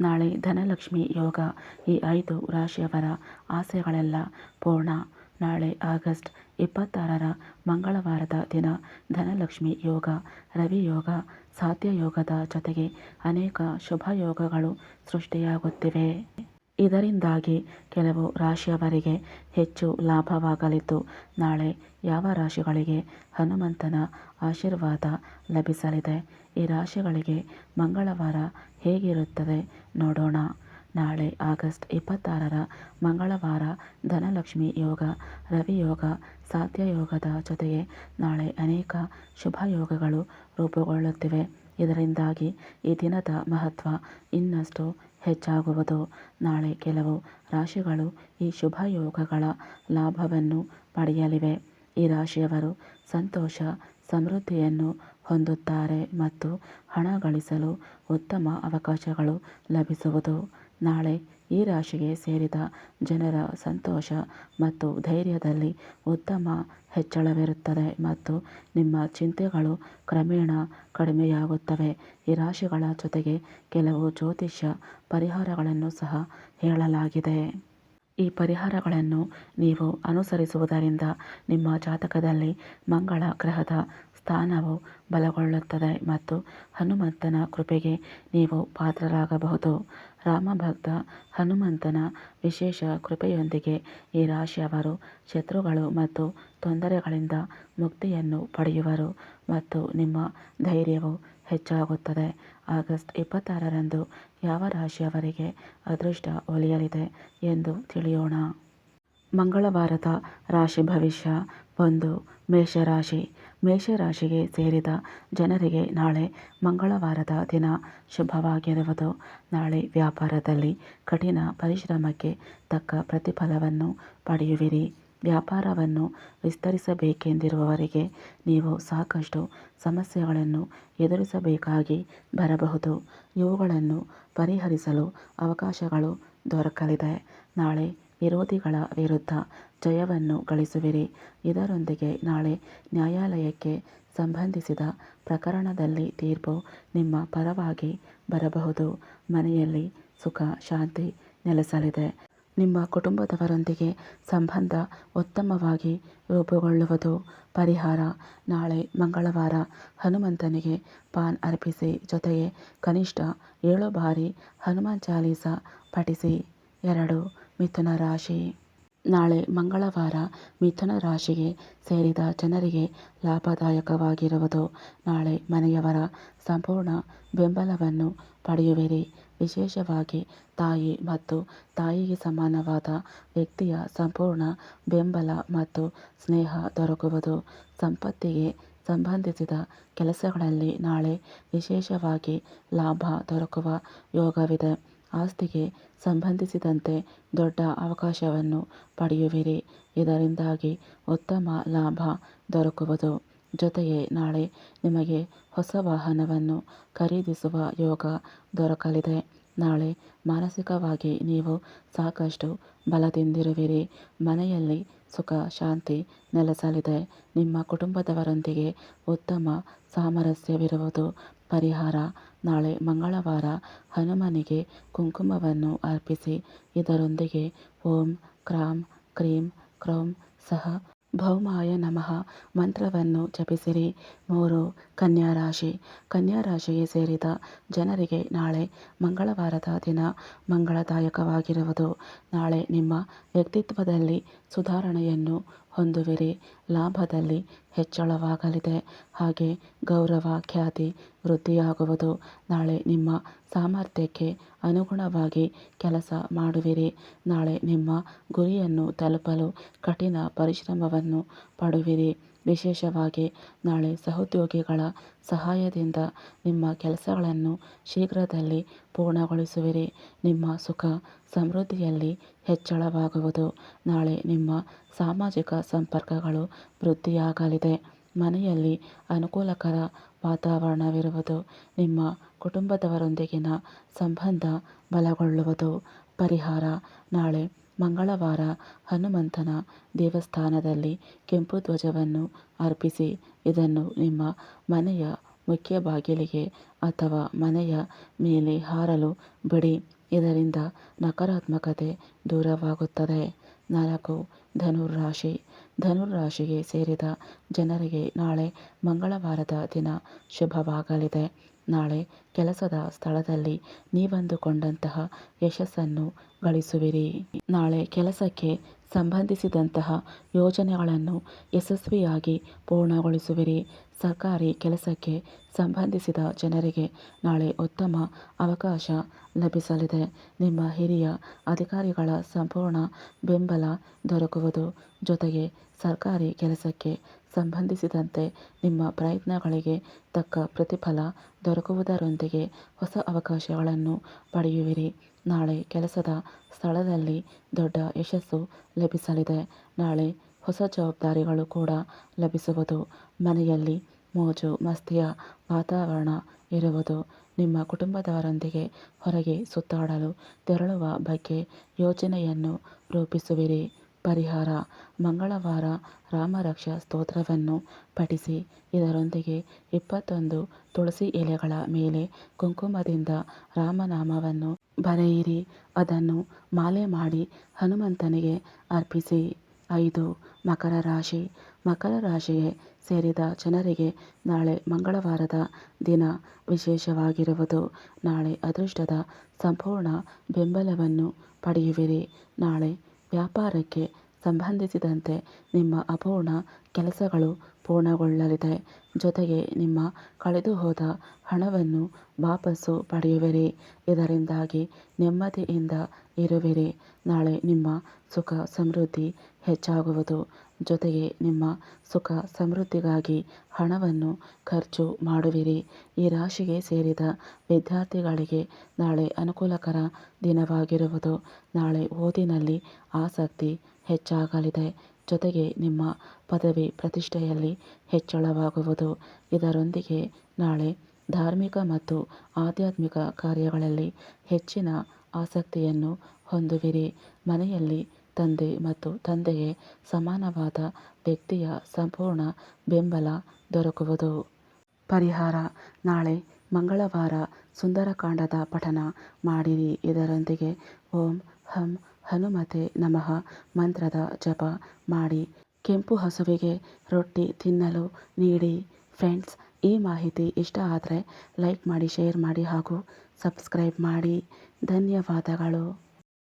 ನಾಳೆ ಧನಲಕ್ಷ್ಮಿ ಯೋಗ. ಈ ಐದು ರಾಶಿಯವರ ಆಸೆಗಳೆಲ್ಲ ಪೂರ್ಣ. ನಾಳೆ ಆಗಸ್ಟ್ ಇಪ್ಪತ್ತಾರರ ಮಂಗಳವಾರದ ದಿನ ಧನಲಕ್ಷ್ಮಿ ಯೋಗ, ರವಿ ಯೋಗ, ಸಾಧ್ಯ ಯೋಗದ ಜೊತೆಗೆ ಅನೇಕ ಶುಭ ಯೋಗಗಳು ಸೃಷ್ಟಿಯಾಗುತ್ತಿವೆ. ಇದರಿಂದಾಗಿ ಕೆಲವು ರಾಶಿಯವರಿಗೆ ಹೆಚ್ಚು ಲಾಭವಾಗಲಿದ್ದು, ನಾಳೆ ಯಾವ ರಾಶಿಗಳಿಗೆ ಹನುಮಂತನ ಆಶೀರ್ವಾದ ಲಭಿಸಲಿದೆ? ಈ ರಾಶಿಗಳಿಗೆ ಮಂಗಳವಾರ ಹೇಗಿರುತ್ತದೆ ನೋಡೋಣ. ನಾಳೆ ಆಗಸ್ಟ್ ಇಪ್ಪತ್ತಾರರ ಮಂಗಳವಾರ ಧನಲಕ್ಷ್ಮಿ ಯೋಗ ರವಿಯೋಗ ಸಾಧ್ಯ ಯೋಗದ ಜೊತೆಗೆ ನಾಳೆ ಅನೇಕ ಶುಭ ಯೋಗಗಳು ರೂಪುಗೊಳ್ಳುತ್ತಿವೆ. ಇದರಿಂದಾಗಿ ಈ ದಿನದ ಮಹತ್ವ ಇನ್ನಷ್ಟು ಹೆಚ್ಚಾಗುವುದು. ನಾಳೆ ಕೆಲವು ರಾಶಿಗಳು ಈ ಶುಭ ಯೋಗಗಳ ಲಾಭವನ್ನು ಪಡೆಯಲಿವೆ. ಈ ರಾಶಿಯವರು ಸಂತೋಷ, ಸಮೃದ್ಧಿಯನ್ನು ಹೊಂದುತ್ತಾರೆ ಮತ್ತು ಹಣ ಗಳಿಸಲು ಉತ್ತಮ ಅವಕಾಶಗಳು ಲಭಿಸುವುದು. ನಾಳೆ ಈ ರಾಶಿಗೆ ಸೇರಿದ ಜನರ ಸಂತೋಷ ಮತ್ತು ಧೈರ್ಯದಲ್ಲಿ ಉತ್ತಮ ಹೆಚ್ಚಳವಿರುತ್ತದೆ ಮತ್ತು ನಿಮ್ಮ ಚಿಂತೆಗಳು ಕ್ರಮೇಣ ಕಡಿಮೆಯಾಗುತ್ತವೆ. ಈ ರಾಶಿಗಳ ಜೊತೆಗೆ ಕೆಲವು ಜ್ಯೋತಿಷ್ಯ ಪರಿಹಾರಗಳನ್ನು ಸಹ ಹೇಳಲಾಗಿದೆ. ಈ ಪರಿಹಾರಗಳನ್ನು ನೀವು ಅನುಸರಿಸುವುದರಿಂದ ನಿಮ್ಮ ಜಾತಕದಲ್ಲಿ ಮಂಗಳ ಗ್ರಹದ ಸ್ಥಾನವು ಬಲಗೊಳ್ಳುತ್ತದೆ ಮತ್ತು ಹನುಮಂತನ ಕೃಪೆಗೆ ನೀವು ಪಾತ್ರರಾಗಬಹುದು. ರಾಮಭಕ್ತ ಹನುಮಂತನ ವಿಶೇಷ ಕೃಪೆಯೊಂದಿಗೆ ಈ ರಾಶಿಯವರು ಶತ್ರುಗಳು ಮತ್ತು ತೊಂದರೆಗಳಿಂದ ಮುಕ್ತಿಯನ್ನು ಪಡೆಯುವರು ಮತ್ತು ನಿಮ್ಮ ಧೈರ್ಯವು ಹೆಚ್ಚಾಗುತ್ತದೆ. ಆಗಸ್ಟ್ ಇಪ್ಪತ್ತಾರರಂದು ಯಾವ ರಾಶಿಯವರಿಗೆ ಅದೃಷ್ಟ ಒಲಿಯಲಿದೆ ಎಂದು ತಿಳಿಯೋಣ. ಮಂಗಳವಾರದ ರಾಶಿ ಭವಿಷ್ಯ, ಒಂದು ಮೇಷರಾಶಿ. ಮೇಷರಾಶಿಗೆ ಸೇರಿದ ಜನರಿಗೆ ನಾಳೆ ಮಂಗಳವಾರದ ದಿನ ಶುಭವಾಗಿರುವುದು ನಾಳೆ ವ್ಯಾಪಾರದಲ್ಲಿ ಕಠಿಣ ಪರಿಶ್ರಮಕ್ಕೆ ತಕ್ಕ ಪ್ರತಿಫಲವನ್ನು ಪಡೆಯುವಿರಿ. ವ್ಯಾಪಾರವನ್ನು ವಿಸ್ತರಿಸಬೇಕೆಂದಿರುವವರಿಗೆ ನೀವು ಸಾಕಷ್ಟು ಸಮಸ್ಯೆಗಳನ್ನು ಎದುರಿಸಬೇಕಾಗಿ ಬರಬಹುದು. ಇವುಗಳನ್ನು ಪರಿಹರಿಸಲು ಅವಕಾಶಗಳು ದೊರಕಲಿದೆ. ನಾಳೆ ವಿರೋಧಿಗಳ ವಿರುದ್ಧ ಜಯವನ್ನು ಗಳಿಸುವಿರಿ. ಇದರೊಂದಿಗೆ ನಾಳೆ ನ್ಯಾಯಾಲಯಕ್ಕೆ ಸಂಬಂಧಿಸಿದ ಪ್ರಕರಣದಲ್ಲಿ ತೀರ್ಪು ನಿಮ್ಮ ಪರವಾಗಿ ಬರಬಹುದು. ಮನೆಯಲ್ಲಿ ಸುಖ, ಶಾಂತಿ ನೆಲೆಸಲಿದೆ. ನಿಮ್ಮ ಕುಟುಂಬದವರೊಂದಿಗೆ ಸಂಬಂಧ ಉತ್ತಮವಾಗಿ ರೂಪುಗೊಳ್ಳುವುದು ಪರಿಹಾರ. ನಾಳೆ ಮಂಗಳವಾರ ಹನುಮಂತನಿಗೆ ಪಾನ್ ಅರ್ಪಿಸಿ ಜೊತೆಗೆ ಕನಿಷ್ಠ ಏಳು ಬಾರಿ ಹನುಮಾನ್ ಚಾಲೀಸ ಪಠಿಸಿ. ಎರಡು ಮಿಥುನ ರಾಶಿ. ನಾಳೆ ಮಂಗಳವಾರ ಮಿಥುನ ರಾಶಿಗೆ ಸೇರಿದ ಜನರಿಗೆ ಲಾಭದಾಯಕವಾಗಿರುವುದು. ನಾಳೆ ಮನೆಯವರ ಸಂಪೂರ್ಣ ಬೆಂಬಲವನ್ನು ಪಡೆಯುವಿರಿ. ವಿಶೇಷವಾಗಿ ತಾಯಿ ಮತ್ತು ತಾಯಿಗೆ ಸಮಾನವಾದ ವ್ಯಕ್ತಿಯ ಸಂಪೂರ್ಣ ಬೆಂಬಲ ಮತ್ತು ಸ್ನೇಹ ದೊರಕುವುದು. ಸಂಪತ್ತಿಗೆ ಸಂಬಂಧಿಸಿದ ಕೆಲಸಗಳಲ್ಲಿ ನಾಳೆ ವಿಶೇಷವಾಗಿ ಲಾಭ ದೊರಕುವ ಯೋಗವಿದೆ. ಆಸ್ತಿಗೆ ಸಂಬಂಧಿಸಿದಂತೆ ದೊಡ್ಡ ಅವಕಾಶವನ್ನು ಪಡೆಯುವಿರಿ. ಇದರಿಂದಾಗಿ ಉತ್ತಮ ಲಾಭ ದೊರಕುವುದು. ಜೊತೆಗೆ ನಾಳೆ ನಿಮಗೆ ಹೊಸ ವಾಹನವನ್ನು ಖರೀದಿಸುವ ಯೋಗ ದೊರಕಲಿದೆ. ನಾಳೆ ಮಾನಸಿಕವಾಗಿ ನೀವು ಸಾಕಷ್ಟು ಬಲದಿಂದಿರುವಿರಿ. ಮನೆಯಲ್ಲಿ ಸುಖ, ಶಾಂತಿ ನೆಲೆಸಲಿದೆ. ನಿಮ್ಮ ಕುಟುಂಬದವರೊಂದಿಗೆ ಉತ್ತಮ ಸಾಮರಸ್ಯವಿರುವುದು ಪರಿಹಾರ. ನಾಳೆ ಮಂಗಳವಾರ ಹನುಮನಿಗೆ ಕುಂಕುಮವನ್ನು ಅರ್ಪಿಸಿ, ಇದರೊಂದಿಗೆ ಓಂ, ಕ್ರಾಂ, ಕ್ರೀಂ, ಕ್ರೌಂ ಸಹ ಭೌಮಾಯ ನಮಃ ಮಂತ್ರವನ್ನು ಜಪಿಸಿರಿ. ಮೂರು ಕನ್ಯಾ ರಾಶಿ ಕನ್ಯಾ ರಾಶಿಗೆ ಸೇರಿದ ಜನರಿಗೆ ನಾಳೆ ಮಂಗಳವಾರದ ದಿನ ಮಂಗಳದಾಯಕವಾಗಿರುವುದು. ನಾಳೆ ನಿಮ್ಮ ವ್ಯಕ್ತಿತ್ವದಲ್ಲಿ ಸುಧಾರಣೆಯನ್ನು ಹೊಂದುವಿರಿ. ಲಾಭದಲ್ಲಿ ಹೆಚ್ಚಳವಾಗಲಿದೆ. ಹಾಗೆ ಗೌರವ, ಖ್ಯಾತಿ ವೃದ್ಧಿಯಾಗುವುದು. ನಾಳೆ ನಿಮ್ಮ ಸಾಮರ್ಥ್ಯಕ್ಕೆ ಅನುಗುಣವಾಗಿ ಕೆಲಸ ಮಾಡುವಿರಿ. ನಾಳೆ ನಿಮ್ಮ ಗುರಿಯನ್ನು ತಲುಪಲು ಕಠಿಣ ಪರಿಶ್ರಮವನ್ನು ಪಡುವಿರಿ. ವಿಶೇಷವಾಗಿ ನಾಳೆ ಸಹೋದ್ಯೋಗಿಗಳ ಸಹಾಯದಿಂದ ನಿಮ್ಮ ಕೆಲಸಗಳನ್ನು ಶೀಘ್ರದಲ್ಲಿ ಪೂರ್ಣಗೊಳಿಸುವಿರಿ. ನಿಮ್ಮ ಸುಖ ಸಮೃದ್ಧಿಯಲ್ಲಿ ಹೆಚ್ಚಳವಾಗುವುದು. ನಾಳೆ ನಿಮ್ಮ ಸಾಮಾಜಿಕ ಸಂಪರ್ಕಗಳು ವೃದ್ಧಿಯಾಗಲಿದೆ. ಮನೆಯಲ್ಲಿ ಅನುಕೂಲಕರ ವಾತಾವರಣವಿರುವುದು. ನಿಮ್ಮ ಕುಟುಂಬದವರೊಂದಿಗಿನ ಸಂಬಂಧ ಬಲಗೊಳ್ಳುವುದು. ಪರಿಹಾರ ನಾಳೆ ಮಂಗಳವಾರ ಹನುಮಂತನ ದೇವಸ್ಥಾನದಲ್ಲಿ ಕೆಂಪು ಧ್ವಜವನ್ನು ಅರ್ಪಿಸಿ, ಇದನ್ನು ನಿಮ್ಮ ಮನೆಯ ಮುಖ್ಯ ಬಾಗಿಲಿಗೆ ಅಥವಾ ಮನೆಯ ಮೇಲೆ ಹಾರಲು ಬಿಡಿ. ಇದರಿಂದ ನಕಾರಾತ್ಮಕತೆ ದೂರವಾಗುತ್ತದೆ. ನಾಲ್ಕು ಧನುರಾಶಿ ಧನುರಾಶಿಗೆ ಸೇರಿದ ಜನರಿಗೆ ನಾಳೆ ಮಂಗಳವಾರದ ದಿನ ಶುಭವಾಗಲಿದೆ. ನಾಳೆ ಕೆಲಸದ ಸ್ಥಳದಲ್ಲಿ ನೀವಂದುಕೊಂಡಂತಹ ಯಶಸ್ಸನ್ನು ಗಳಿಸುವಿರಿ. ನಾಳೆ ಕೆಲಸಕ್ಕೆ ಸಂಬಂಧಿಸಿದಂತಹ ಯೋಜನೆಗಳನ್ನು ಯಶಸ್ವಿಯಾಗಿ ಪೂರ್ಣಗೊಳಿಸುವಿರಿ. ಸರ್ಕಾರಿ ಕೆಲಸಕ್ಕೆ ಸಂಬಂಧಿಸಿದ ಜನರಿಗೆ ನಾಳೆ ಉತ್ತಮ ಅವಕಾಶ ಲಭಿಸಲಿದೆ. ನಿಮ್ಮ ಹಿರಿಯ ಅಧಿಕಾರಿಗಳ ಸಂಪೂರ್ಣ ಬೆಂಬಲ ದೊರಕುವುದು ಜೊತೆಗೆ ಸರ್ಕಾರಿ ಕೆಲಸಕ್ಕೆ ಸಂಬಂಧಿಸಿದಂತೆ ನಿಮ್ಮ ಪ್ರಯತ್ನಗಳಿಗೆ ತಕ್ಕ ಪ್ರತಿಫಲ ದೊರಕುವುದರೊಂದಿಗೆ ಹೊಸ ಅವಕಾಶಗಳನ್ನು ಪಡೆಯುವಿರಿ. ನಾಳೆ ಕೆಲಸದ ಸ್ಥಳದಲ್ಲಿ ದೊಡ್ಡ ಯಶಸ್ಸು ಲಭಿಸಲಿದೆ. ನಾಳೆ ಹೊಸ ಜವಾಬ್ದಾರಿಗಳು ಕೂಡ ಲಭಿಸುವುದು. ಮನೆಯಲ್ಲಿ ಮೋಜು, ಮಸ್ತಿಯ ವಾತಾವರಣ ಇರುವುದು ನಿಮ್ಮ ಕುಟುಂಬದವರೊಂದಿಗೆ ಹೊರಗೆ ಸುತ್ತಾಡಲು ತೆರಳುವ ಬಗ್ಗೆ ಯೋಜನೆಯನ್ನು ರೂಪಿಸುವಿರಿ. ಪರಿಹಾರ, ಮಂಗಳವಾರ ರಾಮರಕ್ಷಾ ಸ್ತೋತ್ರವನ್ನು ಪಠಿಸಿ. ಇದರೊಂದಿಗೆ ಇಪ್ಪತ್ತೊಂದು ತುಳಸಿ ಎಲೆಗಳ ಮೇಲೆ ಕುಂಕುಮದಿಂದ ರಾಮನಾಮವನ್ನು ಬರೆಯಿರಿ. ಅದನ್ನು ಮಾಲೆ ಮಾಡಿ ಹನುಮಂತನಿಗೆ ಅರ್ಪಿಸಿ. ಐದು, ಮಕರ ರಾಶಿ. ಮಕರ ರಾಶಿಗೆ ಸೇರಿದ ಜನರಿಗೆ ನಾಳೆ ಮಂಗಳವಾರದ ದಿನ ವಿಶೇಷವಾಗಿರುವುದು. ನಾಳೆ ಅದೃಷ್ಟದ ಸಂಪೂರ್ಣ ಬೆಂಬಲವನ್ನು ಪಡೆಯುವಿರಿ. ನಾಳೆ ವ್ಯಾಪಾರಕ್ಕೆ ಸಂಬಂಧಿಸಿದಂತೆ ನಿಮ್ಮ ಅಪೂರ್ಣ ಕೆಲಸಗಳು ಪೂರ್ಣಗೊಳ್ಳಲಿದೆ. ಜೊತೆಗೆ ನಿಮ್ಮ ಕಳೆದುಹೋದ ಹಣವನ್ನು ವಾಪಸ್ಸು ಪಡೆಯುವಿರಿ. ಇದರಿಂದಾಗಿ ನೆಮ್ಮದಿಯಿಂದ ಇರುವಿರಿ. ನಾಳೆ ನಿಮ್ಮ ಸುಖ ಸಮೃದ್ಧಿ ಹೆಚ್ಚಾಗುವುದು. ಜೊತೆಗೆ ನಿಮ್ಮ ಸುಖ ಸಮೃದ್ಧಿಗಾಗಿ ಹಣವನ್ನು ಖರ್ಚು ಮಾಡುವಿರಿ. ಈ ರಾಶಿಗೆ ಸೇರಿದ ವಿದ್ಯಾರ್ಥಿಗಳಿಗೆ ನಾಳೆ ಅನುಕೂಲಕರ ದಿನವಾಗಿರುವುದು. ನಾಳೆ ಓದಿನಲ್ಲಿ ಆಸಕ್ತಿ ಹೆಚ್ಚಾಗಲಿದೆ. ಜೊತೆಗೆ ನಿಮ್ಮ ಪದವಿ ಪ್ರತಿಷ್ಠೆಯಲ್ಲಿ ಹೆಚ್ಚಳವಾಗುವುದು. ಇದರೊಂದಿಗೆ ನಾಳೆ ಧಾರ್ಮಿಕ ಮತ್ತು ಆಧ್ಯಾತ್ಮಿಕ ಕಾರ್ಯಗಳಲ್ಲಿ ಹೆಚ್ಚಿನ ಆಸಕ್ತಿಯನ್ನು ಹೊಂದುವಿರಿ. ಮನೆಯಲ್ಲಿ ತಂದೆ ಮತ್ತು ತಂದೆಗೆ ಸಮಾನವಾದ ವ್ಯಕ್ತಿಯ ಸಂಪೂರ್ಣ ಬೆಂಬಲ ದೊರಕುವುದು. ಪರಿಹಾರ. ನಾಳೆ ಮಂಗಳವಾರ ಸುಂದರಕಾಂಡದ ಪಠಣ ಮಾಡಿರಿ. ಇದರೊಂದಿಗೆ ಓಂ ಹಂ ಹನುಮತೆ ನಮಃ ಮಂತ್ರದ ಜಪ ಮಾಡಿ. ಕೆಂಪು ಹಸುವಿಗೆ ರೊಟ್ಟಿ ತಿನ್ನಲು ನೀಡಿ. ಫ್ರೆಂಡ್ಸ್, ಈ ಮಾಹಿತಿ ಇಷ್ಟ ಆದರೆ ಲೈಕ್ ಮಾಡಿ, ಶೇರ್ ಮಾಡಿ ಹಾಗೂ ಸಬ್ಸ್ಕ್ರೈಬ್ ಮಾಡಿ. ಧನ್ಯವಾದಗಳು.